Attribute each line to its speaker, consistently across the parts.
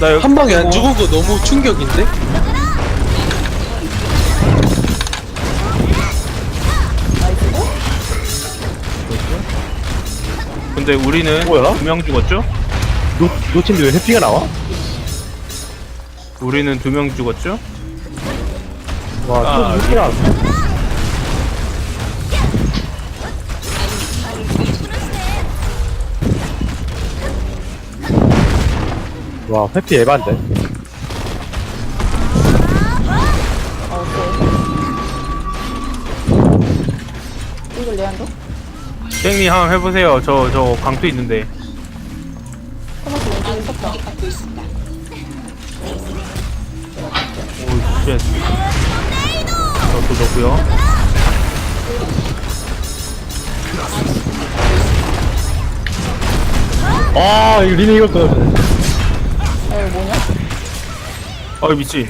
Speaker 1: 나 여기
Speaker 2: 한 방에 안 죽은 거 너무 충격인데?
Speaker 1: 근데 우리는
Speaker 3: 뭐야?
Speaker 1: 두 명 죽었죠?
Speaker 3: 노, 놓친데 왜 해피가 나와?
Speaker 1: 우리는 두 명 죽었죠?
Speaker 3: 와,
Speaker 1: 아,
Speaker 3: 또 해피가 와, 해피 에반데?
Speaker 4: 이걸 레안도?
Speaker 1: 땡님 한번 해보세요. 저, 저 강투 있는데.
Speaker 4: 토마스 왼쪽에 섰다.
Speaker 1: 오, 쉣. 저도 넣고요.
Speaker 3: 아, 이거 리네 이걸 끊어주네.
Speaker 1: 어이, 미친.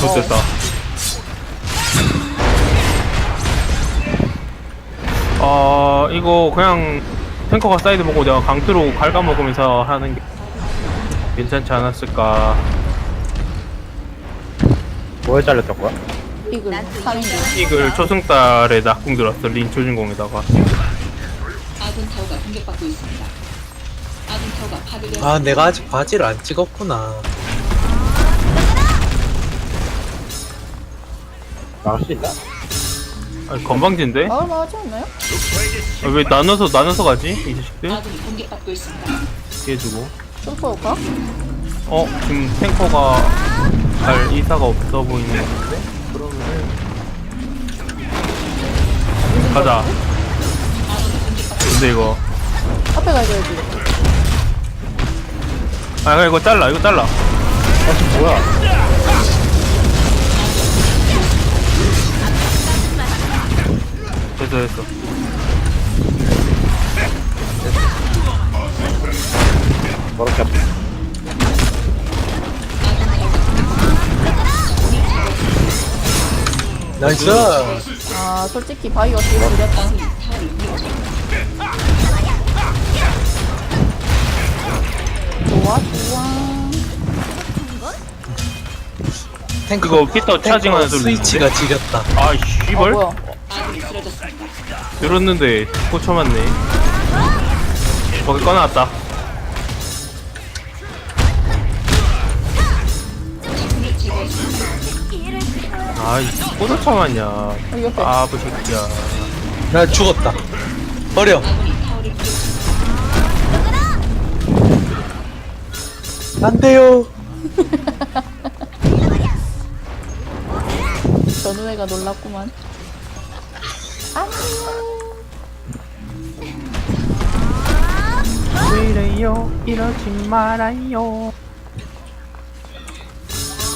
Speaker 1: 좋됐다. 어, 이거 그냥 탱커가 사이드 보고 내가 강투로 갉아먹으면서 하는 게 괜찮지 않았을까.
Speaker 3: 뭐에 잘렸던 거야?
Speaker 4: 이글 3인조.
Speaker 1: 이글 초승달에 낙궁 들었어, 린 초진공에다가.
Speaker 5: 아군 타워가 공격받고 있습니다. 아군 타워가 파괴되었습니다.
Speaker 2: 아, 내가 아직 바지를 안 찍었구나.
Speaker 3: 나갈 수 있나?
Speaker 1: 아니, 건방진데?
Speaker 4: 마을 마하지 않나요?
Speaker 1: 아, 왜 나눠서, 나눠서 가지? 이 자식들?
Speaker 5: 아군이 공격받고 있습니다.
Speaker 1: 피해주고.
Speaker 4: 슈퍼 올까?
Speaker 1: 어, 지금 탱커가 갈 이사가 없어 보이는 것 같은데? 그러면은. 가자. 근데 이거.
Speaker 4: 앞에 가야지.
Speaker 1: 아, 이거 잘라, 이거 잘라.
Speaker 3: 아, 지금 뭐야?
Speaker 1: 됐어, 됐어.
Speaker 3: 저렇게 아프
Speaker 2: 나이스.
Speaker 4: 아, 솔직히 바위 어떻게 그렸다. 좋아, 좋아.
Speaker 2: 탱크,
Speaker 1: 이거 피터 차징하는 소리
Speaker 2: 스위치가 지렸다.
Speaker 1: 아,
Speaker 4: 아,
Speaker 1: 씨발?
Speaker 4: 뭐야.
Speaker 1: 들었는데, 꽂혀 맞네. 거기 꺼놨다. 아이, 꽂아 참았냐.
Speaker 4: 여기 옆에.
Speaker 1: 아, 그 새끼야.
Speaker 2: 나 죽었다. 버려.
Speaker 5: 아군이 타워를 공격
Speaker 2: 안 돼요.
Speaker 4: 전우회가 놀랐구만.
Speaker 1: 왜 이래요? 이러지 말아요.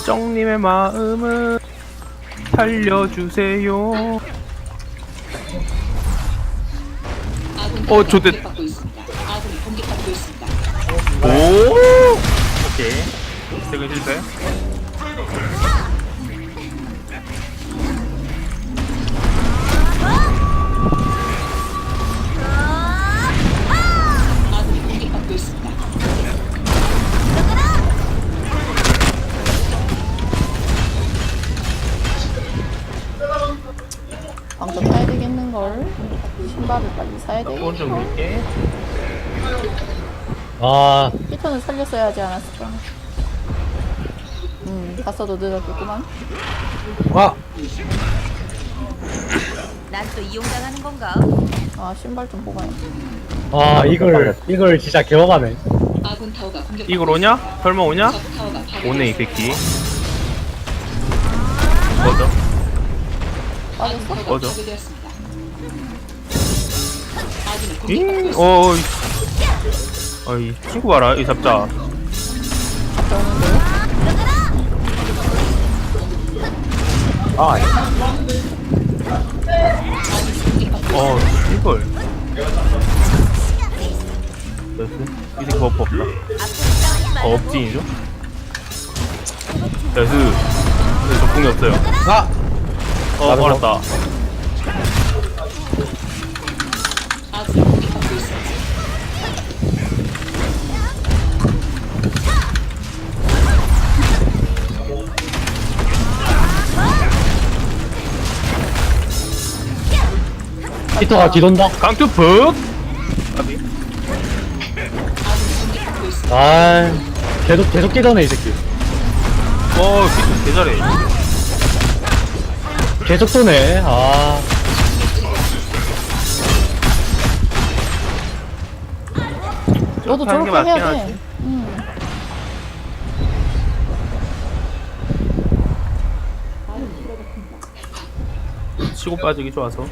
Speaker 1: 정님의 마음을 살려주세요.
Speaker 5: 아군
Speaker 1: 어,
Speaker 5: 공격받고 있습니다. 아군이 공격받고 있습니다.
Speaker 1: 오! 오케이. 퇴근 실패.
Speaker 4: 되겠는걸. 신발을 빨리 사야 되겠는걸.
Speaker 1: 밀게.
Speaker 3: 아,
Speaker 4: 피터는 살렸어야 하지 않았을까. 음, 갔어도 늦었겠구만.
Speaker 2: 아,
Speaker 6: 난 또 이용당하는 건가?
Speaker 4: 아, 신발 좀 뽑아야
Speaker 3: 아, 이걸, 이걸 진짜
Speaker 5: 공격받고
Speaker 1: 이걸 오냐? 설마 오냐? 오네, 이. 새끼. 꺼져.
Speaker 4: 빠졌어?
Speaker 1: 꺼져. 잉,
Speaker 5: 있습니다.
Speaker 1: 어, 이. 어이, 친구 봐라, 이 잡자.
Speaker 3: 아.
Speaker 1: 어, 이걸. 됐어? 이 새끼 버프 없다. 어, 업진이죠? 됐어. 근데 적궁이 없어요.
Speaker 2: 아,
Speaker 1: 어,
Speaker 3: 나도
Speaker 5: 있습니다.
Speaker 3: 피터가 뒤돈다.
Speaker 1: 강투 푹!
Speaker 3: 아, 계속, 계속 깨져네, 이 새끼.
Speaker 1: 어, 피터 개 잘해.
Speaker 3: 계속 도네. 아,
Speaker 4: 너도
Speaker 1: 하는 게
Speaker 4: 저렇게
Speaker 1: 맞긴
Speaker 4: 해야 돼.
Speaker 1: 하지.
Speaker 4: 응.
Speaker 1: 치고 빠지기 좋아서.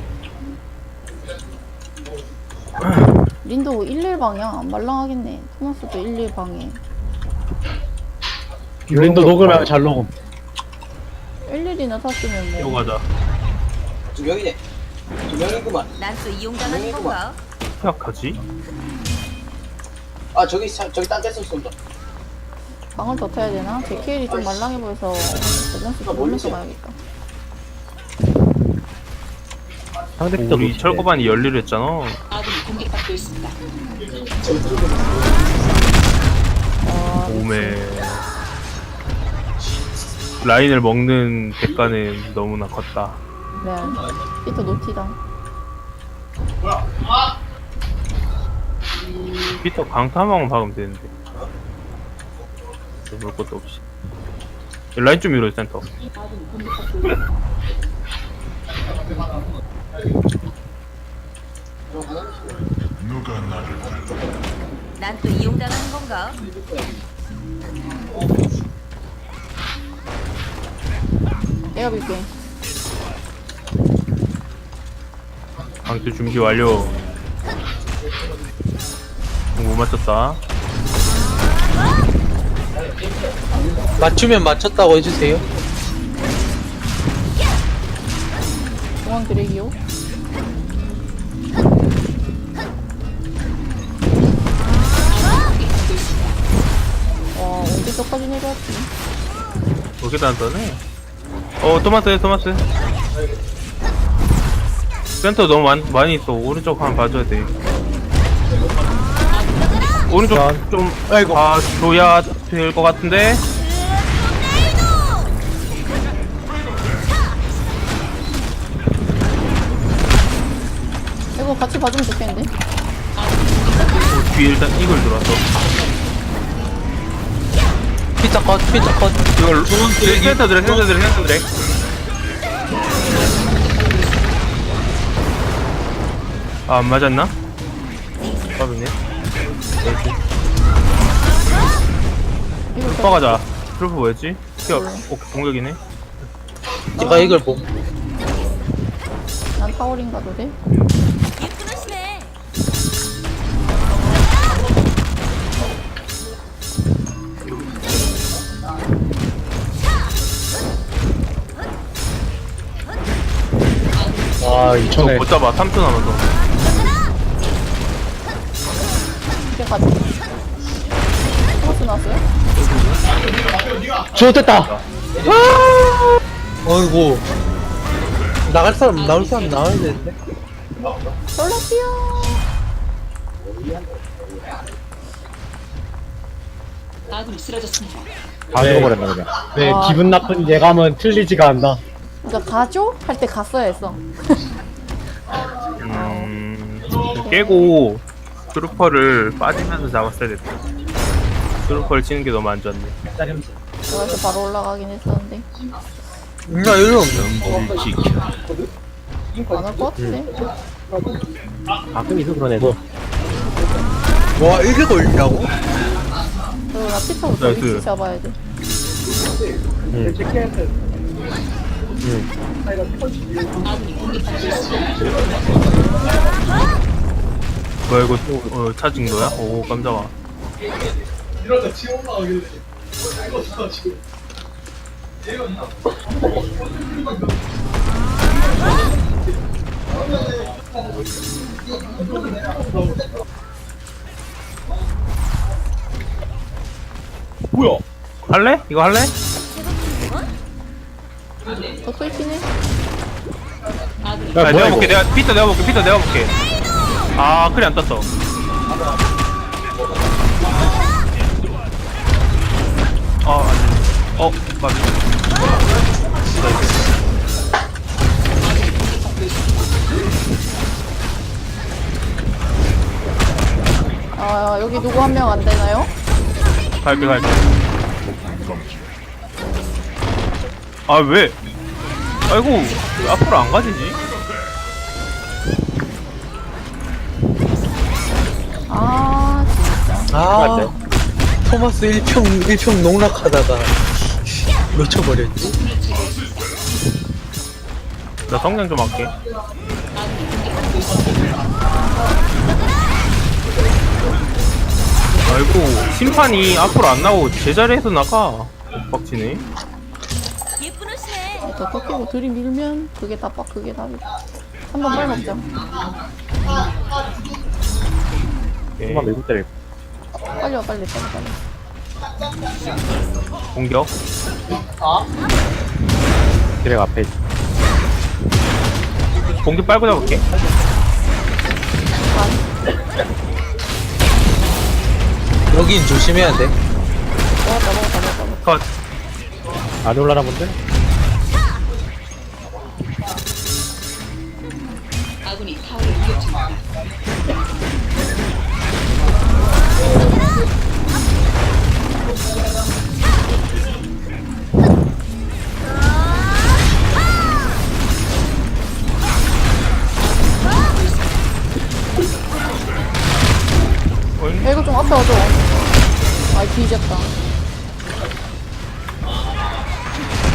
Speaker 4: 린도 11방이야. 말랑하겠네. 토마스도 11방에.
Speaker 3: 윈도 녹으면 잘 녹음.
Speaker 4: 11이나 탔으면
Speaker 1: 이거
Speaker 4: 뭐.
Speaker 1: 가자.
Speaker 2: 두 명이네. 두 명이구만.
Speaker 6: 난 또 이용당하는 건가?
Speaker 1: 생각하지?
Speaker 2: 아 저기 차- 저기 딴 데서 쏜다.
Speaker 4: 방을 더 타야 되나? 제키엘이 좀 말랑해 보여서 밸런스 좀 올려서 가야겠다.
Speaker 3: 상대 피터
Speaker 1: 우리 철거반이 열리려 했잖아.
Speaker 5: 아군이 공격받고 있습니다.
Speaker 4: 아,
Speaker 1: 오메. 라인을 먹는 대가는 너무나 컸다.
Speaker 4: 네. 피터 노티다.
Speaker 1: 피터 강타 한 방만 박으면 되는데. 볼 것도 없이. 라인 좀 밀어 센터.
Speaker 6: 난 또 이용당하는 건가?
Speaker 4: 내가 빌게.
Speaker 1: 강투 준비 완료. 못 맞췄다.
Speaker 2: 맞추면 맞췄다고 해주세요.
Speaker 4: 중앙 드래기요. 와, 언제 저까지 내려왔지?
Speaker 1: 여기다 안 떠네. 어, 토마스, 토마스. 센터 너무 많, 많이 있어. 오른쪽 한 번 봐줘야 돼. 오른쪽 좀,
Speaker 2: 아이고.
Speaker 1: 봐줘야 될 것 같은데?
Speaker 4: 이거 같이 봐주면 좋겠는데?
Speaker 1: 어, 뒤에 일단 이걸 들어왔어.
Speaker 2: 피자 컷, 피자 컷.
Speaker 1: 이걸, 센터 드래, 센터 드래, 센터 드래. 아, 안 맞았나? 빠르네.
Speaker 4: 이거
Speaker 1: 슈퍼 가자. 트루프 뭐였지? 튀어. 오, 공격이네.
Speaker 2: 제가 이걸 보.
Speaker 4: 난 타워링 가도 돼?
Speaker 3: 아,
Speaker 1: 저
Speaker 3: 2천에.
Speaker 1: 못 잡아. 3초 남았어.
Speaker 4: 토마스 나왔어요?
Speaker 3: 좋됐다!
Speaker 2: 어이구. 나갈 사람 나올 사람 나와야 되는데.
Speaker 4: 솔라피오!
Speaker 5: 아군이 쓰러졌습니다.
Speaker 3: 다 죽어버렸나, 그냥. 네,
Speaker 4: 아.
Speaker 3: 기분 나쁜 예감은 틀리지가 않나.
Speaker 4: 그러니까 가죠? 할 때 갔어야 했어.
Speaker 1: 음, 깨고 트루퍼를 빠지면서 잡았어야 됐다. 트루퍼를 치는 게 너무 안 좋았네.
Speaker 4: 그래서 바로 올라가긴 했었는데.
Speaker 2: 나 이리 없네.
Speaker 4: 안올것 같은데?
Speaker 3: 가끔 있어, 그런 애도.
Speaker 2: 와, 이게 걸린다고?
Speaker 4: 그리고 나 피터부터
Speaker 1: 나이스.
Speaker 4: 위치 잡아야 돼.
Speaker 1: 뭐야 이거 어, 차진 거야? 오 깜짝아. 뭐야? 할래? 이거 할래?
Speaker 4: 너또 있긴 해.
Speaker 5: 아,
Speaker 1: 내가 볼게. 내가 피터 내가 볼게. 피터 내가 볼게. 아 그래 안 떴어 아 안돼 어 맞아 아 여기 누구
Speaker 4: 한 명 안 되나요?
Speaker 1: 갈게 갈게 아 왜? 아이고 왜 앞으로 안 가지니?
Speaker 4: 아
Speaker 2: 토마스 1평 1평 농락하다가 놓쳐버렸지
Speaker 1: 나 성냥 좀 할게 아이고 심판이 앞으로 안 나오고 제자리에서 나가 빡치네
Speaker 6: 예쁜 옷이네.
Speaker 4: 더 꺾이고 들이밀면 그게 다 빡, 그게 답이. 한번 빨리 먹자.
Speaker 1: 오케이.
Speaker 3: 한번 밀고 때릴
Speaker 4: 빨리 와, 빨리, 빨리, 빨리.
Speaker 1: 공격
Speaker 3: 드랙 앞에 있-
Speaker 1: 공격 빨고 잡을게
Speaker 2: 여긴 조심해야 돼
Speaker 4: 먹었다, 먹었다, 먹었다, 먹었다.
Speaker 3: 컷안 올라나 본데?
Speaker 5: 아군이 타워를 공격 중입니다.
Speaker 4: 와줘. 아, 뒤졌다.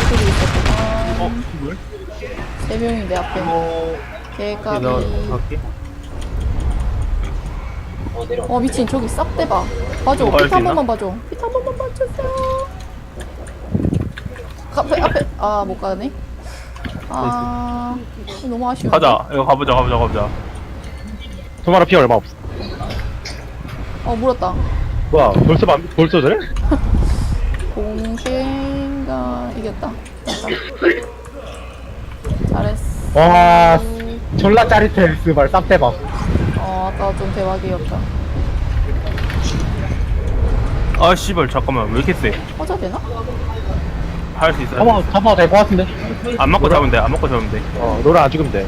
Speaker 4: 저기 있었구나.
Speaker 1: 어? 뭐야?
Speaker 4: 세 명이 내 앞에.
Speaker 1: 오케이,
Speaker 4: 개까비.
Speaker 1: 나 갈게
Speaker 4: 어, 미친. 저기 싹 대봐. 봐줘.
Speaker 1: 이거
Speaker 4: 피트
Speaker 1: 할수
Speaker 4: 한
Speaker 1: 있나?
Speaker 4: 번만 봐줘. 피트 한 번만 봐주세요. 앞에, 앞에. 아, 못 가네. 아, 너무 아쉬워.
Speaker 1: 가자 이거 가보자 가보자 가보자
Speaker 3: 토마라 피 얼마 없어
Speaker 4: 어, 물었다.
Speaker 3: 뭐야 벌써 만, 벌써 저래?
Speaker 4: 공생가 이겼다. 잘했어.
Speaker 3: 와 졸라 짜릿해 스발 쌉 대박
Speaker 4: 어, 아까 좀 대박이었다.
Speaker 1: 아 씨발 잠깐만 왜 이렇게 세?
Speaker 4: 허자 되나?
Speaker 1: 할 수 있어
Speaker 3: 잡아 잡아도 될것 같은데
Speaker 1: 안 맞고 잡으면 돼 안 맞고 잡으면 돼
Speaker 3: 어 노라 안 죽으면 돼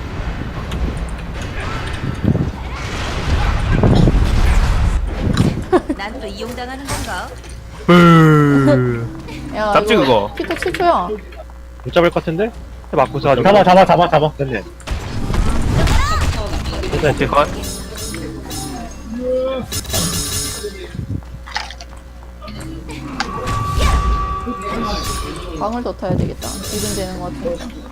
Speaker 6: 난 또 이용당하는 건가?
Speaker 4: 야,
Speaker 1: 잡지,
Speaker 4: 이거
Speaker 1: 그거?
Speaker 4: 피터 7초야.
Speaker 3: 못 잡을 것 같은데? 맞고 써가지고 잡아 잡아 잡아 잡아 됐네
Speaker 1: 오케이 컷
Speaker 4: 방을 더 타야 되겠다. 지금 되는 것 같으니까.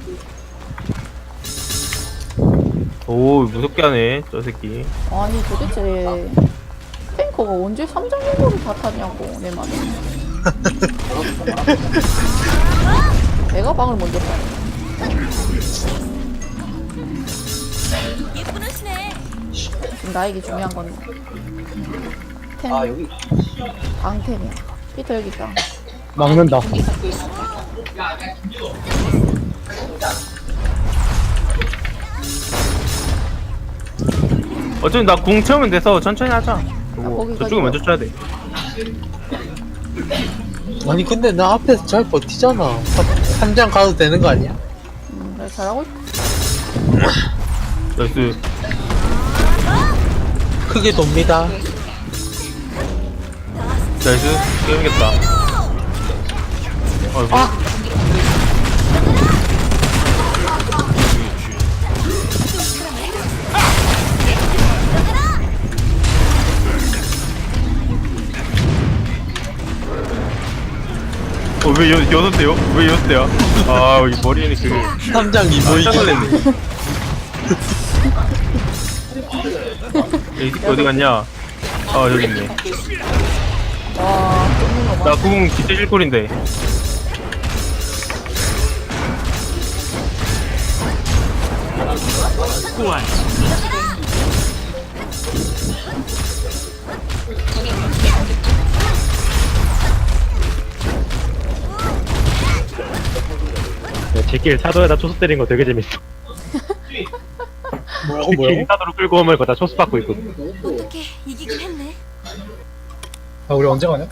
Speaker 1: 오 무섭게 하네 저 새끼
Speaker 4: 아니, 도대체 탱커가 언제 3장용으로 다 타냐고, 내 말은. 내가 방을 먼저 타네.
Speaker 6: 예쁜 옷이네.
Speaker 4: 지금 나에게 중요한 건 템. 아, 여기. 방템이야. 피터 여기 있다.
Speaker 5: 막는다.
Speaker 1: 어차피 나궁 채우면 돼서 천천히 하자 그리고
Speaker 4: 아, 거기까지
Speaker 1: 저쪽에 먼저 쳐야 돼.
Speaker 2: 아니 근데 나 앞에서 잘 버티잖아. 한장 가도 되는 거 아니야?
Speaker 4: 음, 그래, 잘하고 있
Speaker 1: 나이스.
Speaker 2: 크게 돕니다.
Speaker 1: 나이스. 게임이겠다. 아이고. 어, 왜 여, 여섯 대요? 왜 여섯 대야? 아, 여기 머리에 그,
Speaker 2: 3장 이보이기
Speaker 1: 깜짝 놀랐네. 야, 이 새끼 어디 갔냐? 아, 여기 있네.
Speaker 4: 와, 뜯는 거 봐.
Speaker 1: 나 구공 진짜 실골인데.
Speaker 3: 제길 사도에다 초수 때린 거 되게 재밌어
Speaker 2: 뭐라고
Speaker 3: 제길 사도로 끌고 오면 거다 초수 받고 있거든
Speaker 6: 어떻게 이기긴 했네.
Speaker 2: 아 우리 언제 가냐?